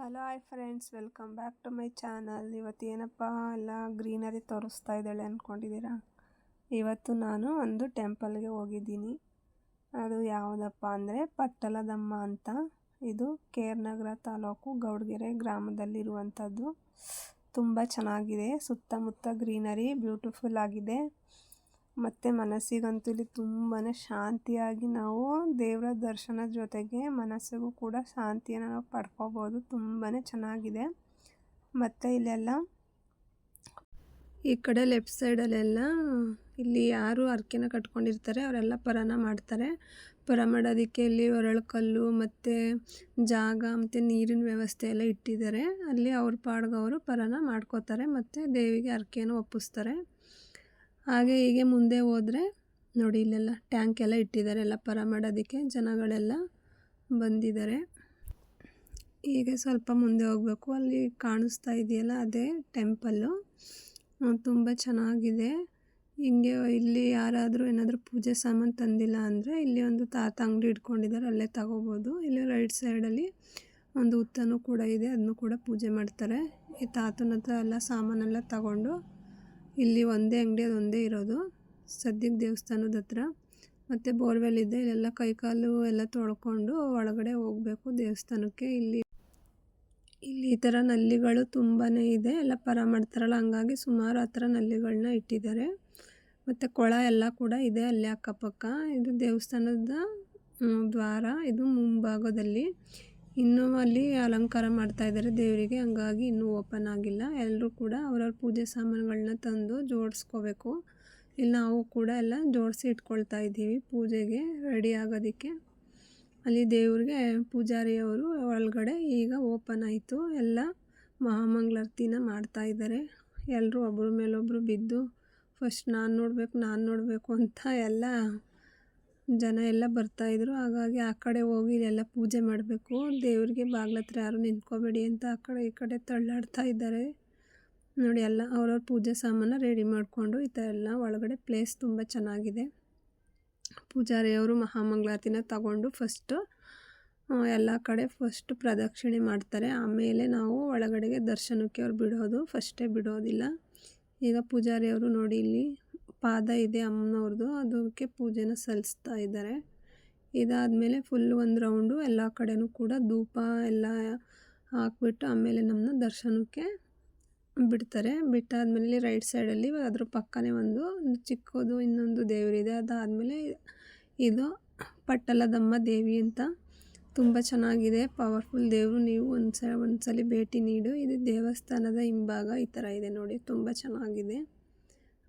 Hello hi friends welcome back to my channel ಇವತ್ತು ಏನಪ್ಪ? ಎಲ್ಲ ಗ್ರೀನರಿ ತೋರಿಸ್ತಾ ಇದ್ದಾಳೆ ಅಂದ್ಕೊಂಡಿದ್ದೀರಾ ಇವತ್ತು ನಾನು ಒಂದು ಟೆಂಪಲ್ಗೆ ಹೋಗಿದ್ದೀನಿ. ಅದು ಯಾವುದಪ್ಪ ಅಂದರೆ ಪಟ್ಟಲದಮ್ಮ ಅಂತ. ಇದು ಕೇರ್ನಗರ ತಾಲೂಕು ಗೌಡಗೆರೆ ಗ್ರಾಮದಲ್ಲಿರುವಂಥದ್ದು. ತುಂಬ ಚೆನ್ನಾಗಿದೆ. ಸುತ್ತಮುತ್ತ ಗ್ರೀನರಿ ಬ್ಯೂಟಿಫುಲ್ ಆಗಿದೆ. ಮತ್ತು ಮನಸ್ಸಿಗಂತೂ ಇಲ್ಲಿ ತುಂಬಾ ಶಾಂತಿಯಾಗಿ ನಾವು ದೇವರ ದರ್ಶನದ ಜೊತೆಗೆ ಮನಸ್ಸಿಗೂ ಕೂಡ ಶಾಂತಿಯನ್ನು ನಾವು ಪಡ್ಕೋಬೋದು. ತುಂಬಾ ಚೆನ್ನಾಗಿದೆ. ಮತ್ತು ಇಲ್ಲೆಲ್ಲ? ಈ ಕಡೆ ಲೆಫ್ಟ್ ಸೈಡಲ್ಲೆಲ್ಲ ಇಲ್ಲಿ ಯಾರು ಅರ್ಕೆನ ಕಟ್ಕೊಂಡಿರ್ತಾರೆ, ಅವರೆಲ್ಲ ಪರನ ಮಾಡ್ತಾರೆ. ಪರ ಮಾಡೋದಕ್ಕೆ ಇಲ್ಲಿ ಒರಳು ಕಲ್ಲು ಮತ್ತು ಜಾಗ ಮತ್ತು ನೀರಿನ ವ್ಯವಸ್ಥೆ ಎಲ್ಲ ಇಟ್ಟಿದ್ದಾರೆ. ಅಲ್ಲಿ ಅವ್ರ ಪಾಡ್ಗೆ ಅವರು ಪರನ ಮಾಡ್ಕೋತಾರೆ ಮತ್ತು ದೇವಿಗೆ ಅರ್ಕೆಯನ್ನು ಒಪ್ಪಿಸ್ತಾರೆ. ಹಾಗೆ ಹೀಗೆ ಮುಂದೆ ಹೋದರೆ ನೋಡಿ ಇಲ್ಲೆಲ್ಲ ಟ್ಯಾಂಕ್ ಎಲ್ಲ ಇಟ್ಟಿದ್ದಾರೆ, ಎಲ್ಲ ಪರ ಮಾಡೋದಕ್ಕೆ ಜನಗಳೆಲ್ಲ ಬಂದಿದ್ದಾರೆ. ಹೀಗೆ ಸ್ವಲ್ಪ ಮುಂದೆ ಹೋಗಬೇಕು, ಅಲ್ಲಿ ಕಾಣಿಸ್ತಾ ಇದೆಯಲ್ಲ ಅದೇ ಟೆಂಪಲ್ಲು ತುಂಬ ಚೆನ್ನಾಗಿದೆ. ಹಿಂಗೆ ಇಲ್ಲಿ ಯಾರಾದರೂ ಏನಾದರೂ ಪೂಜೆ ಸಾಮಾನು ತಂದಿಲ್ಲ ಅಂದರೆ ಇಲ್ಲಿ ಒಂದು ತಾತ ಅಂಗಡಿ ಇಟ್ಕೊಂಡಿದ್ದಾರೆ, ಅಲ್ಲೇ ತಗೋಬೋದು. ಇಲ್ಲಿ ರೈಟ್ ಸೈಡಲ್ಲಿ ಒಂದು ಉತ್ತನೂ ಕೂಡ ಇದೆ ಅದನ್ನು ಕೂಡ ಪೂಜೆ ಮಾಡ್ತಾರೆ. ಈ ತಾತನ ಹತ್ರ ಎಲ್ಲ ಸಾಮಾನೆಲ್ಲ ತಗೊಂಡು ಇಲ್ಲಿ ಒಂದೇ ಅಂಗಡಿ ಒಂದೇ ಇರೋದು. ಸದ್ಯಕ್ಕೆ ದೇವಸ್ಥಾನದ ಹತ್ರ. ಮತ್ತು ಬೋರ್ವೆಲ್ ಇದೆ, ಇಲ್ಲೆಲ್ಲ ಕೈಕಾಲು ಎಲ್ಲ ತೊಳ್ಕೊಂಡು ಒಳಗಡೆ ಹೋಗಬೇಕು ದೇವಸ್ಥಾನಕ್ಕೆ. ಇಲ್ಲಿ ಇಲ್ಲಿ ಈ ಥರ ನಲ್ಲಿಗಳು ತುಂಬಾ ಇದೆ. ಎಲ್ಲ ಪರ ಮಾಡ್ತಾರಲ್ಲ, ಹಂಗಾಗಿ ಸುಮಾರು ಆ ಥರ ನಲ್ಲಿಗಳನ್ನ ಇಟ್ಟಿದ್ದಾರೆ. ಮತ್ತು ಕೊಳ ಎಲ್ಲ ಕೂಡ ಇದೆ ಅಲ್ಲಿ ಅಕ್ಕಪಕ್ಕ. ಇದು ದೇವಸ್ಥಾನದ ದ್ವಾರ. ಇದು ಮುಂಭಾಗದಲ್ಲಿ. ಇನ್ನೂ ಅಲ್ಲಿ ಅಲಂಕಾರ ಮಾಡ್ತಾ ಇದ್ದಾರೆ. ದೇವರಿಗೆ ಹಂಗಾಗಿ ಇನ್ನೂ ಓಪನ್ ಆಗಿಲ್ಲ. ಎಲ್ಲರೂ ಕೂಡ ಅವ್ರವ್ರ ಪೂಜೆ ಸಾಮಾನುಗಳನ್ನ ತಂದು ಜೋಡಿಸ್ಕೋಬೇಕು. ಇಲ್ಲಿ ನಾವು ಕೂಡ ಎಲ್ಲ ಜೋಡಿಸಿ ಇಟ್ಕೊಳ್ತಾ ಇದ್ದೀವಿ ಪೂಜೆಗೆ ರೆಡಿ ಆಗೋದಕ್ಕೆ. ಅಲ್ಲಿ ದೇವ್ರಿಗೆ ಪೂಜಾರಿಯವರು ಒಳಗಡೆ ಈಗ ಓಪನ್ ಆಯಿತು. ಎಲ್ಲ ಮಹಾಮಂಗಳಾರತಿನ ಮಾಡ್ತಾ ಇದ್ದಾರೆ. ಎಲ್ಲರೂ ಒಬ್ಬರ ಮೇಲೊಬ್ಬರು ಬಿದ್ದು, ಫಸ್ಟ್ ನಾನು ನೋಡಬೇಕು ನಾನು ನೋಡಬೇಕು ಅಂತ ಎಲ್ಲ ಜನ ಎಲ್ಲ ಬರ್ತಾಯಿದ್ರು ಹಾಗಾಗಿ ಆ ಕಡೆ ಹೋಗಿ ಇಲ್ಲೆಲ್ಲ ಪೂಜೆ ಮಾಡಬೇಕು. ದೇವರಿಗೆ ಬಾಗ್ಲತ್ರ ಯಾರು ನಿಂತ್ಕೋಬೇಡಿ ಅಂತ ಆ ಕಡೆ ಈ ಕಡೆ ತಳ್ಳಾಡ್ತಾ ಇದ್ದಾರೆ. ನೋಡಿ ಎಲ್ಲ ಅವ್ರವ್ರ ಪೂಜೆ ಸಾಮಾನು ರೆಡಿ ಮಾಡಿಕೊಂಡು ಈ ಥರ ಎಲ್ಲ ಒಳಗಡೆ ಪ್ಲೇಸ್ ತುಂಬ ಚೆನ್ನಾಗಿದೆ. ಪೂಜಾರಿಯವರು ಮಹಾಮಂಗಳಾರತಿನ ತಗೊಂಡು ಫಸ್ಟು ಎಲ್ಲ ಕಡೆ ಫಸ್ಟ್ ಪ್ರದಕ್ಷಿಣೆ ಮಾಡ್ತಾರೆ. ಆಮೇಲೆ ನಾವು ಒಳಗಡೆಗೆ ದರ್ಶನಕ್ಕೆ ಅವ್ರು ಬಿಡೋದು. ಫಸ್ಟೇ ಬಿಡೋದಿಲ್ಲ. ಈಗ ಪೂಜಾರಿಯವರು ನೋಡಿ ಇಲ್ಲಿ ಪಾದ ಇದೆ ಅಮ್ಮನವ್ರದ್ದು, ಅದಕ್ಕೆ ಪೂಜೆನ ಸಲ್ಲಿಸ್ತಾ ಇದ್ದಾರೆ. ಇದಾದಮೇಲೆ ಫುಲ್ ಒಂದು ರೌಂಡು ಎಲ್ಲ ಕಡೆಯೂ ಕೂಡ ಧೂಪ ಎಲ್ಲ ಹಾಕ್ಬಿಟ್ಟು ಆಮೇಲೆ ನಮ್ಮನ್ನ ದರ್ಶನಕ್ಕೆ ಬಿಡ್ತಾರೆ. ಬಿಟ್ಟಾದಮೇಲೆ ರೈಟ್ ಸೈಡಲ್ಲಿ ಅದ್ರ ಪಕ್ಕನೇ ಒಂದು ಚಿಕ್ಕದು ಇನ್ನೊಂದು ದೇವರಿದೆ. ಅದಾದಮೇಲೆ ಇದು ಪಟ್ಟಲದಮ್ಮ ದೇವಿ ಅಂತ. ತುಂಬ ಚೆನ್ನಾಗಿದೆ ಪವರ್ಫುಲ್ ದೇವರು. ನೀವು ಒಂದು ಸಲ ಒಂದು ಸಲ ಭೇಟಿ ನೀಡು. ಇದು ದೇವಸ್ಥಾನದ ಹಿಂಭಾಗ ಈ ಥರ ಇದೆ ನೋಡಿ, ತುಂಬ ಚೆನ್ನಾಗಿದೆ.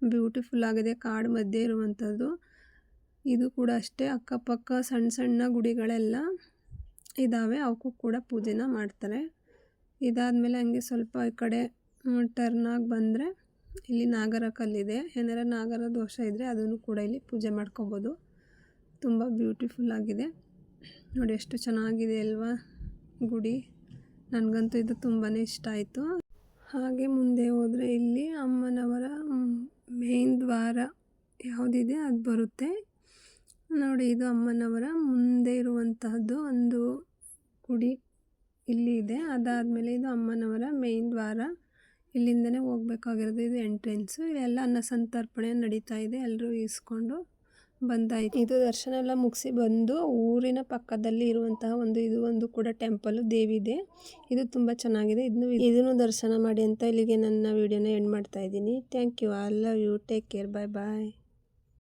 ಬ್ಯೂಟಿಫುಲ್ ಆಗಿದೆ ಕಾಡು ಮಧ್ಯೆ ಇರುವಂಥದ್ದು. ಇದು ಕೂಡ ಅಷ್ಟೇ. ಅಕ್ಕಪಕ್ಕ ಸಣ್ಣ ಸಣ್ಣ ಗುಡಿಗಳೆಲ್ಲ ಇದ್ದಾವೆ ಅವಕ್ಕೂ ಕೂಡ ಪೂಜೆನ ಮಾಡ್ತಾರೆ. ಇದಾದಮೇಲೆ ಹಂಗೆ ಸ್ವಲ್ಪ ಈ ಕಡೆ ಟರ್ನಾಗಿ ಬಂದರೆ ಇಲ್ಲಿ ನಾಗರ ಕಲ್ಲಿದೆ. ಏನಾರ ನಾಗರ ದೋಷ ಇದ್ದರೆ ಅದನ್ನು ಕೂಡ ಇಲ್ಲಿ ಪೂಜೆ ಮಾಡ್ಕೋಬೋದು. ತುಂಬ ಬ್ಯೂಟಿಫುಲ್ ಆಗಿದೆ. ನೋಡಿ, ಎಷ್ಟು ಚೆನ್ನಾಗಿದೆ ಅಲ್ವಾ ಗುಡಿ. ನನಗಂತೂ ಇದು ತುಂಬಾ ಇಷ್ಟ ಆಯಿತು. ಹಾಗೆ ಮುಂದೆ ಹೋದರೆ ಇಲ್ಲಿ ಅಮ್ಮನವರ ಮೇನ್ ದ್ವಾರ ಯಾವುದಿದೆ ಅದು ಬರುತ್ತೆ. ನೋಡಿ, ಇದು ಅಮ್ಮನವರ ಮುಂದೆ ಇರುವಂತಹದ್ದು ಒಂದು ಗುಡಿ ಇಲ್ಲಿ ಇದೆ. ಅದಾದಮೇಲೆ ಇದು ಅಮ್ಮನವರ ಮೇನ್ ದ್ವಾರ. ಇಲ್ಲಿಂದನೇ ಹೋಗ್ಬೇಕಾಗಿರೋದು ಇದು ಎಂಟ್ರೆನ್ಸು ಇಲ್ಲೆಲ್ಲ ಅನ್ನ ಸಂತರ್ಪಣೆ ನಡೀತಾ ಇದೆ. ಎಲ್ಲರೂ ಈಸ್ಕೊಂಡು ಬಂದಾಯಿತು. ಇದು ದರ್ಶನ ಎಲ್ಲ ಮುಗಿಸಿ ಬಂದು ಊರಿನ ಪಕ್ಕದಲ್ಲಿ ಇರುವಂತಹ ಒಂದು, ಇದು ಒಂದು ಕೂಡ ಟೆಂಪಲ್ ದೇವಿದೆ ಇದು. ತುಂಬ ಚೆನ್ನಾಗಿದೆ. ಇದನ್ನು ಇದನ್ನು ದರ್ಶನ ಮಾಡಿ ಅಂತ ಇಲ್ಲಿಗೆ ನನ್ನ ವಿಡಿಯೋನ ಎಂಡ್ ಮಾಡ್ತಾ ಇದ್ದೀನಿ. Thank you. I love you take care bye bye